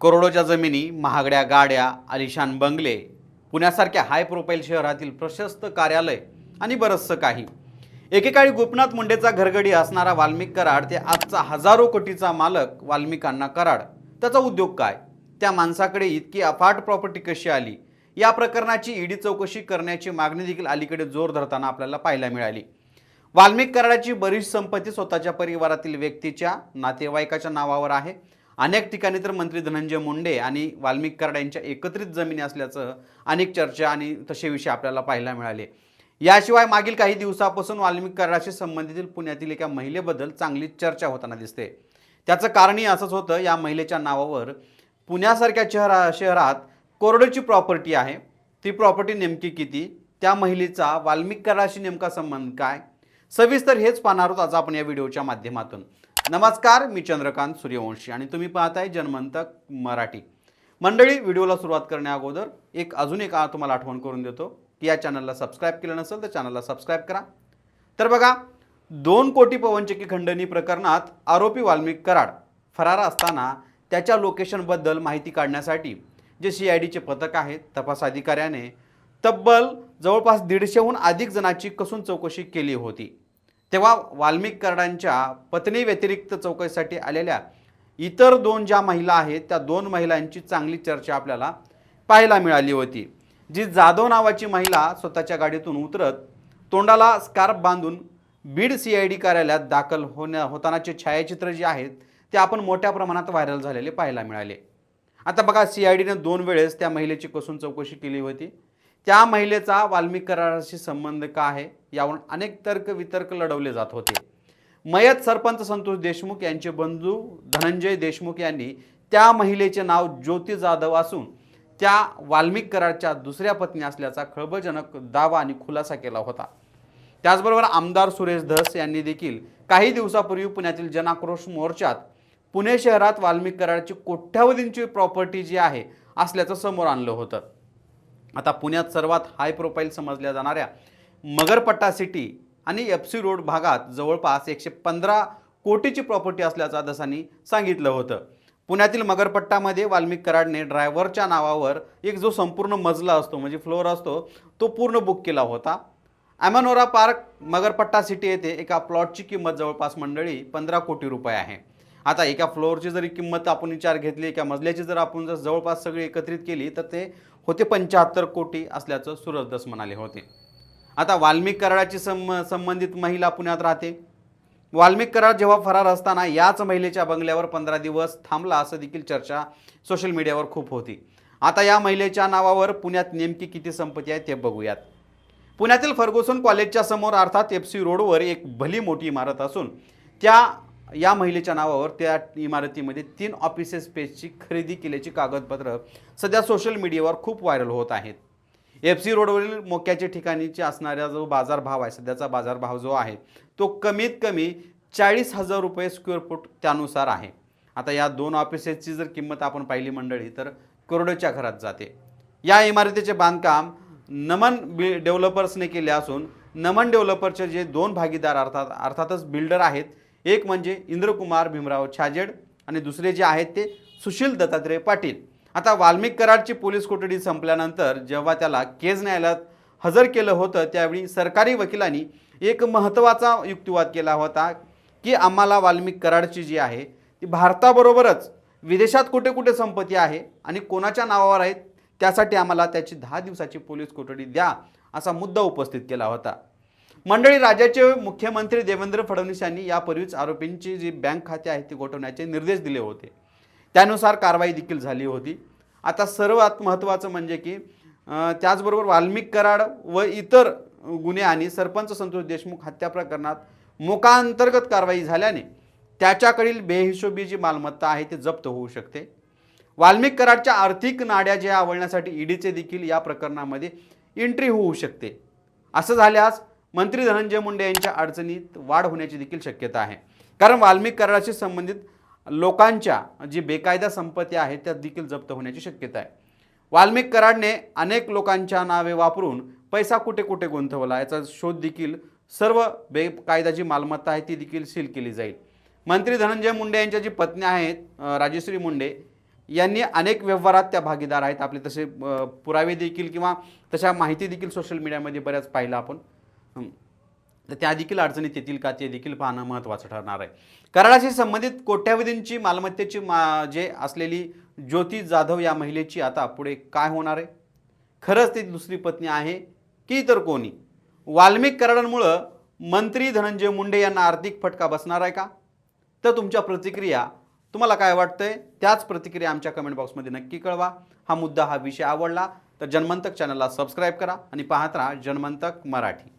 करोडोच्या जमिनी महागड्या गाड्या आलिशान बंगले पुण्यासारख्या हाय प्रोफाईल शहरातील प्रशस्त कार्यालय आणि बरंचसं काही. एकेकाळी गोपनाथ मुंडेचा घरगडी असणारा वाल्मिक कराड ते आजचा हजारो कोटीचा मालक वाल्मिकांना कराड. त्याचा उद्योग काय? त्या माणसाकडे इतकी अफाट प्रॉपर्टी कशी आली? या प्रकरणाची ईडी चौकशी करण्याची मागणी देखील अलीकडे जोर धरताना आपल्याला पाहायला मिळाली. वाल्मिक कराडाची बरीच संपत्ती स्वतःच्या परिवारातील व्यक्तीच्या नातेवाईकाच्या नावावर आहे. अनेक ठिकाणी तर मंत्री धनंजय मुंडे आणि वाल्मिक कराड यांच्या एकत्रित जमिनी असल्याचं अनेक चर्चा आणि तसे विषय आपल्याला पाहायला मिळाले. याशिवाय मागील काही दिवसापासून वाल्मिक कराडाशी संबंधित पुण्यातील एका महिलेबद्दल चांगली चर्चा होताना दिसते. त्याचं कारणही असंच होतं या महिलेच्या नावावर पुण्यासारख्या शहरा शहरात कोरडोची प्रॉपर्टी आहे. ती प्रॉपर्टी नेमकी किती? त्या महिलेचा वाल्मिक कराडाशी नेमका संबंध काय? सविस्तर हेच पाहणार आहोत आज आपण या व्हिडिओच्या माध्यमातून. नमस्कार मी चंद्रकांत सूर्यवंशी आणि तुम्ही पाहताय जनमंतक मराठी. मंडळी व्हिडिओला सुरुवात करण्या अगोदर एक अजून एक तुम्हाला आठवण करून देतो की या चॅनलला सबस्क्राईब केलं नसेल तर चॅनलला सबस्क्राईब करा. तर बघा दोन कोटी पवनचक्की खंडणी प्रकरणात आरोपी वाल्मिक कराड फरार असताना त्याच्या लोकेशनबद्दल माहिती काढण्यासाठी जे सी आय डीचे पथक आहेत तपास अधिकाऱ्याने तब्बल जवळपास दीडशेहून अधिक जणांची कसून चौकशी केली होती. तेव्हा वाल्मिक कर्डांच्या पत्नी व्यतिरिक्त चौकशीसाठी आलेल्या इतर दोन ज्या महिला आहेत त्या दोन महिलांची चांगली चर्चा आपल्याला पाहायला मिळाली होती. जी जाधव नावाची महिला स्वतःच्या गाडीतून उतरत तोंडाला स्कार्फ बांधून बीड सी आय डी कार्यालयात दाखल होण्या होतानाचे छायाचित्र जे आहेत ते आपण मोठ्या प्रमाणात व्हायरल झालेले पाहायला मिळाले. आता बघा सी आय डीने दोन वेळेस त्या महिलेची कसून चौकशी केली होती. त्या महिलेचा वाल्मिक कराराशी संबंध का आहे? यावरून अनेक तर्क वितर्क लढवले जात होते. मयत सरपंच संतोष देशमुख यांचे बंधू धनंजय देशमुख यांनी त्या महिलेचे नाव ज्योती जाधव असून त्या वाल्मिक कराडच्या दुसऱ्या पत्नी असल्याचा खळबळजनक दावा आणि खुलासा केला होता. त्याचबरोबर आमदार सुरेश धस यांनी देखील काही दिवसापूर्वी पुण्यातील जनाक्रोश मोर्चात पुणे शहरात वाल्मिक कराडची कोट्यावधींची प्रॉपर्टी जी आहे असल्याचं समोर आणलं होतं. आता पुण्यात सर्वात हाय प्रोफाईल समजल्या जाणाऱ्या मगरपट्टा सिटी आणि एफ सी रोड भागात जवळपास एकशे पंधरा कोटीची प्रॉपर्टी असल्याचं दसांनी सांगितलं होतं. पुण्यातील मगरपट्टामध्ये वाल्मिक कराडने ड्रायव्हरच्या नावावर एक जो संपूर्ण मजला असतो म्हणजे फ्लोअर असतो तो पूर्ण बुक केला होता. ॲमॅनोरा पार्क मगरपट्टा सिटी येथे एका प्लॉटची किंमत जवळपास मंडळी पंधरा कोटी रुपये आहे. आता एका फ्लोअरची जरी किंमत आपण विचार घेतली एका मजल्याची जर आपण जर जवळपास सगळी एकत्रित केली तर ते होते पंच्याहत्तर कोटी असल्याचं सूरजदास म्हणाले होते. आता वाल्मिक कराडाची सं संबंधित महिला पुण्यात राहते. वाल्मिक कराड जेव्हा फरार असताना याच महिलेच्या बंगल्यावर पंधरा दिवस थांबला असं देखील चर्चा सोशल मीडियावर खूप होती. आता या महिलेच्या नावावर पुण्यात नेमकी किती संपत्ती आहे ते बघूयात. पुण्यातील फर्गुसन कॉलेजच्या समोर अर्थात एफ सी रोडवर एक भली मोठी इमारत असून त्या या महिलेच्या नावावर त्या इमारतीमध्ये तीन ऑफिसेस स्पेसची खरेदी केल्याची कागदपत्र सध्या सोशल मीडियावर खूप व्हायरल होत आहेत. एफ सी रोडवरील मोक्याच्या ठिकाणीचे असणारा जो बाजारभाव आहे सध्याचा बाजारभाव जो आहे तो कमीत कमी चाळीस हजार रुपये स्क्वेअर फूट त्यानुसार आहे. आता या दोन ऑफिसेसची जर किंमत आपण पाहिली मंडळी तर करोडोच्या घरात जाते. या इमारतीचे बांधकाम नमन बि डेव्हलपर्सने केले असून नमन डेव्हलपरचे जे दोन भागीदार अर्थात अर्थातच बिल्डर आहेत एक म्हणजे इंद्रकुमार भीमराव छाजेड आणि दुसरे जे आहेत ते सुशील दत्तात्रय पाटील. आता वाल्मिक कराडची पोलीस कोठडी संपल्यानंतर जेव्हा त्याला केज न्यायालयात हजर केलं होतं त्यावेळी सरकारी वकिलांनी एक महत्त्वाचा युक्तिवाद केला होता की आम्हाला वाल्मिक कराडची जी आहे ती भारताबरोबरच विदेशात कुठे कुठे संपत्ती आहे आणि कोणाच्या नावावर आहेत त्यासाठी आम्हाला त्याची दहा दिवसाची पोलीस कोठडी द्या असा मुद्दा उपस्थित केला होता. मंडळी राज्याचे मुख्यमंत्री देवेंद्र फडणवीस यांनी यापूर्वीच आरोपींची जी बँक खाते आहेत ती गोठवण्याचे निर्देश दिले होते. त्यानुसार कारवाई देखील झाली होती. आता सर्वात महत्त्वाचं म्हणजे की त्याचबरोबर वाल्मिक कराड व इतर गुन्हे आणि सरपंच संतोष देशमुख हत्या प्रकरणात मोकाअंतर्गत कारवाई झाल्याने त्याच्याकडील बेहिशोबी जी मालमत्ता आहे ती जप्त होऊ शकते. वाल्मिक कराडच्या आर्थिक नाड्या ज्या आवळण्यासाठी ईडीचे देखील या प्रकरणामध्ये एंट्री होऊ शकते. असं झाल्यास मंत्री धनंजय मुंडे यांच्या अडचणीत वाढ होण्याची देखील शक्यता आहे. कारण वाल्मिक कराडाशी संबंधित लोकांच्या जी बेकायदा संपत्ती आहे त्या देखील जप्त होण्याची शक्यता आहे. वाल्मिक कराडने अनेक लोकांच्या नावे वापरून पैसा कुठे कुठे गुंतवला याचा शोध देखील सर्व बेकायदा जी मालमत्ता आहे ती देखील सील केली जाईल. मंत्री धनंजय मुंडे यांच्या जी पत्नी आहेत राजेश्री राजश्री मुंडे यांनी अनेक व्यवहारात त्या भागीदार आहेत. आपले तसे पुरावे देखील किंवा तशा माहिती देखील सोशल मीडियामध्ये बऱ्याच पाहिलं आपण. तर त्या देखील अडचणीत येतील का ते देखील पाहणं महत्त्वाचं ठरणार आहे. कराडाशी संबंधित कोट्यावधींची मालमत्तेची मा जे असलेली ज्योती जाधव या महिलेची आता पुढे काय होणार आहे? खरंच ती दुसरी पत्नी आहे की तर कोणी? वाल्मिक कराडांमुळं मंत्री धनंजय मुंडे यांना आर्थिक फटका बसणार आहे का? तर तुमच्या प्रतिक्रिया तुम्हाला काय वाटतंय? त्याच प्रतिक्रिया आमच्या कमेंट बॉक्समध्ये नक्की कळवा. हा मुद्दा हा विषय आवडला तर जनमंतक चॅनलला सबस्क्राईब करा आणि पाहत राहा जनमंतक मराठी.